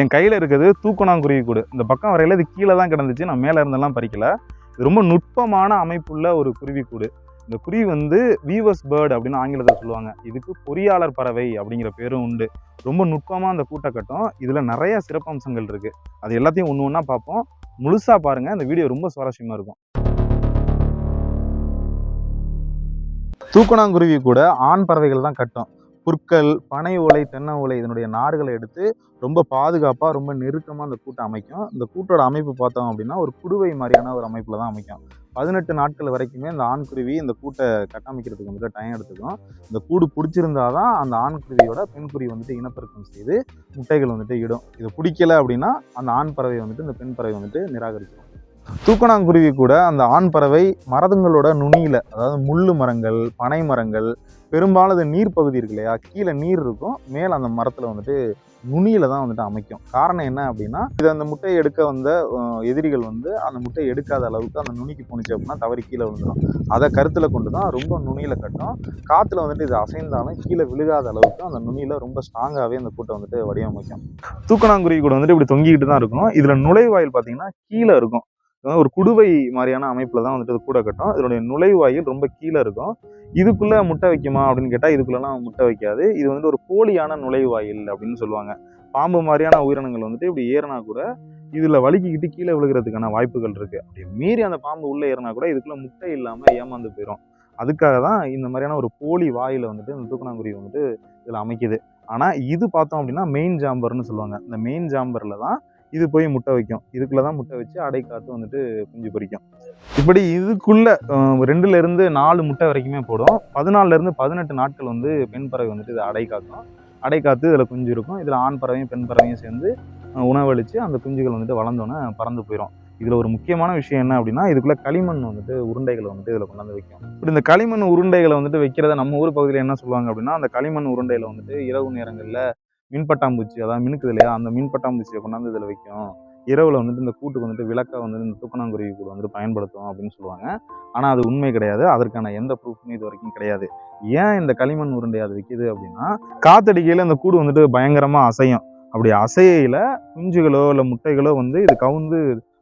என் கையில் இருக்கிறது தூக்கணாங்குருவி கூடு. இந்த பக்கம் வரையில் இது கீழே தான் கிடந்துச்சு. நான் மேலே இருந்தெல்லாம் பறிக்கல. இது ரொம்ப நுட்பமான அமைப்புள்ள ஒரு குருவி கூடு. இந்த குருவி வந்து வீவர்ஸ் பேர்டு அப்படின்னு ஆங்கிலத்தில் சொல்லுவாங்க. இதுக்கு பொறியாளர் பறவை அப்படிங்கிற பேரும் உண்டு. ரொம்ப நுட்பமாக அந்த கூட்டை கட்டும். இதில் நிறைய சிறப்பம்சங்கள் இருக்குது அது எல்லாத்தையும் ஒன்று ஒன்றா பார்ப்போம். முழுசாக பாருங்கள் இந்த வீடியோ ரொம்ப சுவாரஸ்யமாக இருக்கும். தூக்கணாங்குருவி கூட ஆண் பறவைகள் தான் கட்டும். புற்கள் பனை ஓலை தென்னை ஓலை இதனுடைய நார்களை எடுத்து ரொம்ப பாதுகாப்பாக ரொம்ப நெருக்கமாக அந்த கூட்டை அமைக்கும். இந்த கூட்டோட அமைப்பு பார்த்தோம் அப்படின்னா ஒரு குடுவை மாதிரியான ஒரு அமைப்பில் தான் அமைக்கும். பதினெட்டு நாட்கள் வரைக்குமே இந்த ஆண் குருவி இந்த கூட்டை கட்டமைக்கிறதுக்கு வந்துட்டு டைம் எடுத்துக்கும். இந்த கூடு பிடிச்சிருந்தா தான் அந்த ஆண் குருவியோட பெண் வந்துட்டு இனப்பெருக்கம் செய்து முட்டைகள் வந்துட்டு இடும். இது பிடிக்கல அப்படின்னா அந்த ஆண் பறவை வந்துட்டு இந்த பெண் பறவை வந்துட்டு நிராகரிக்கும் தூக்கணாங்குருவி கூட அந்த ஆண் பறவை மரதுங்களோட நுனியில் அதாவது முள் மரங்கள் பனை மரங்கள் பெரும்பாலும் நீர் பகுதி இருக்கு இல்லையா? கீழே நீர் இருக்கும். மேலே அந்த மரத்தில் வந்துட்டு நுனியில் தான் வந்துட்டு அமைக்கும். காரணம் என்ன அப்படின்னா இது அந்த முட்டையை எடுக்க வந்த எதிரிகள் வந்து அந்த முட்டையை எடுக்காத அளவுக்கு அந்த நுனிக்கு போணுச்சு அப்படின்னா தவறி கீழே விழுந்துடும் அதை கருத்தில் கொண்டு தான் ரொம்ப நுனியில் கட்டும். காற்றுல வந்துட்டு இது அசைந்தாலும் கீழே விழுகாத அளவுக்கு அந்த நுனியில் ரொம்ப ஸ்ட்ராங்காகவே அந்த கூட்டை வந்துட்டு வடிவமைக்கும். தூக்கணாங்குருவி கூட வந்துட்டு இப்படி தொங்கிக்கிட்டு தான் இருக்கும் இதில் நுழைவாயில் பார்த்தீங்கன்னா கீழே இருக்கும். ஒரு குடுவை மாதிரியான அமைப்பில் தான் வந்துட்டு அது கூட கட்டும். இதனுடைய நுழைவாயில் ரொம்ப கீழே இருக்கும். இதுக்குள்ளே முட்டை வைக்குமா அப்படின்னு கேட்டால் இதுக்குள்ளெல்லாம் முட்டை வைக்காது. இது வந்து ஒரு போலியான நுழைவாயில் அப்படின்னு சொல்லுவாங்க. பாம்பு மாதிரியான உயிரினங்கள் வந்துட்டு இப்படி ஏறினா கூட இதில் வலிக்கிக்கிட்டு கீழே விழுகிறதுக்கான வாய்ப்புகள் இருக்குது அப்படி மீறி அந்த பாம்பு உள்ளே ஏறினா கூட இதுக்குள்ளே முட்டை இல்லாமல் ஏமாந்து போயிடும் அதுக்காக தான் இந்த மாதிரியான ஒரு போலி வாயில் வந்துட்டு இந்த தூக்கணாங்குருவி வந்துட்டு இதில் அமைக்குது. ஆனால் இது பார்த்தோம் அப்படின்னா மெயின் ஜாம்பர்னு சொல்லுவாங்க. இந்த மெயின் ஜாம்பரில் தான் இது போய் முட்டை வைக்கும். இதுக்குள்ள தான் முட்டை வச்சு அடை காத்து வந்துட்டு குஞ்சு பொரிக்கும். இப்படி இதுக்குள்ள அஹ், ரெண்டுல இருந்து நாலு முட்டை வரைக்குமே போடும். பதினாலுல இருந்து பதினெட்டு நாட்கள் வந்து பெண் பறவை வந்துட்டு இது அடை காக்கும். அடை காத்து இதில் குஞ்சு இருக்கும். இதில் ஆண் பறவையும் பெண் பறவையும் சேர்ந்து உணவளித்து அந்த குஞ்சுகள் வந்துட்டு வளர்ந்தோன்னே பறந்து போயிடும் இதில் ஒரு முக்கியமான விஷயம் என்ன அப்படின்னா இதுக்குள்ள களிமண் வந்துட்டு உருண்டைகளை வந்துட்டு இதில் கொண்டாந்து வைக்கும். இப்படி இந்த களிமண் உருண்டைகளை வந்துட்டு வைக்கிறத நம்ம ஊர் பகுதியில் என்ன சொல்லுவாங்க அப்படின்னா அந்த களிமண் உருண்டையில வந்துட்டு இரவு நேரங்களில் மின்பட்டாம்பூச்சி அதாவது மினுக்குது இல்லையா? அந்த மின்பட்டாம்பூச்சியை கொண்டாந்து இதில் வைக்கும். இரவில் வந்துட்டு இந்த கூட்டுக்கு வந்துட்டு விளக்கை வந்துட்டு இந்த தூக்கணாங்குருவி கூட வந்துட்டு பயன்படுத்தும் அப்படின்னு சொல்லுவாங்க. ஆனால் அது உண்மை கிடையாது. அதற்கான எந்த ப்ரூஃப்மே இது வரைக்கும் கிடையாது. ஏன் இந்த களிமண் உருண்டை அது விற்கிது அப்படின்னா காத்தடிக்கையில் இந்த கூடு வந்துட்டு பயங்கரமாக அசையும். அப்படி அசையில குஞ்சுகளோ இல்லை முட்டைகளோ வந்து இது கவுந்து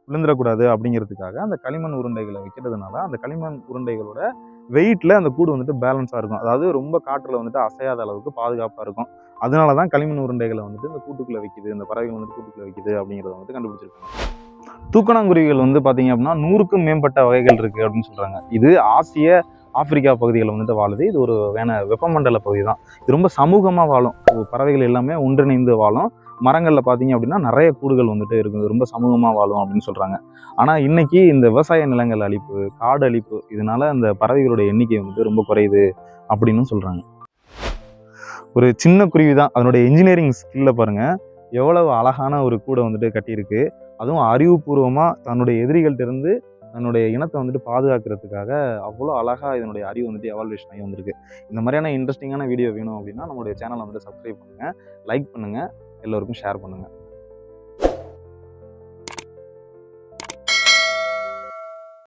விழுந்துடக்கூடாது அப்படிங்கிறதுக்காக அந்த களிமண் உருண்டைகளை வைக்கிறதுனால அந்த களிமண் உருண்டைகளோட வெயிட்டில் அந்த கூடு வந்துட்டு பேலன்ஸாக இருக்கும். அதாவது ரொம்ப காற்றில் வந்துட்டு அசையாத அளவுக்கு பாதுகாப்பாக இருக்கும். அதனால தான் களிமண் உருண்டைகளை வந்துட்டு இந்த கூட்டுக்குள்ள வைக்குது இந்த பறவைகள் வந்துட்டு கூட்டுக்குள்ளே வைக்குது அப்படிங்கிறத வந்து கண்டுபிடிச்சிருக்காங்க. தூக்கணாங்குருவிகள் வந்து பார்த்தீங்க அப்படின்னா நூறுக்கும் மேம்பட்ட வகைகள் இருக்குது அப்படின்னு சொல்கிறாங்க இது ஆசிய ஆப்பிரிக்கா பகுதிகளில் வந்துட்டு வாழுது. இது ஒரு வேண வெப்பமண்டல பகுதி தான். இது ரொம்ப சமூகமாக வாழும். பறவைகள் எல்லாமே ஒன்றிணைந்து வாழும். மரங்களில் பார்த்தீங்க அப்படின்னா நிறைய கூடுகள் வந்துட்டு இருக்குது. ரொம்ப சமூகமாக வாழும் அப்படின்னு சொல்கிறாங்க ஆனால் இன்றைக்கி இந்த விவசாய நிலங்கள் அழிப்பு காடு அழிப்பு இதனால் அந்த பறவைகளோட எண்ணிக்கை வந்துட்டு ரொம்ப குறையுது அப்படின்னு சொல்கிறாங்க ஒரு சின்ன குருவி தான். அதனுடைய இன்ஜினியரிங் ஸ்கில்ல பாருங்கள் எவ்வளவு அழகான ஒரு கூடை வந்துட்டு கட்டியிருக்கு. அதுவும் அறிவுபூர்வமாக தன்னுடைய எதிரிகள்ட்ட இருந்து தன்னுடைய இனத்தை வந்துட்டு பாதுகாக்கிறதுக்காக அவ்வளோ அழகாக இதனுடைய அறிவு வந்துட்டு எவால்வேஷன் ஆகி வந்திருக்கு. இந்த மாதிரியான இன்ட்ரெஸ்டிங்கான வீடியோ வேணும் அப்படின்னா நம்மளுடைய சேனலை வந்துட்டு சப்ஸ்கிரைப் பண்ணுங்கள் லைக் பண்ணுங்கள் எல்லோருக்கும் ஷேர் பண்ணுங்கள்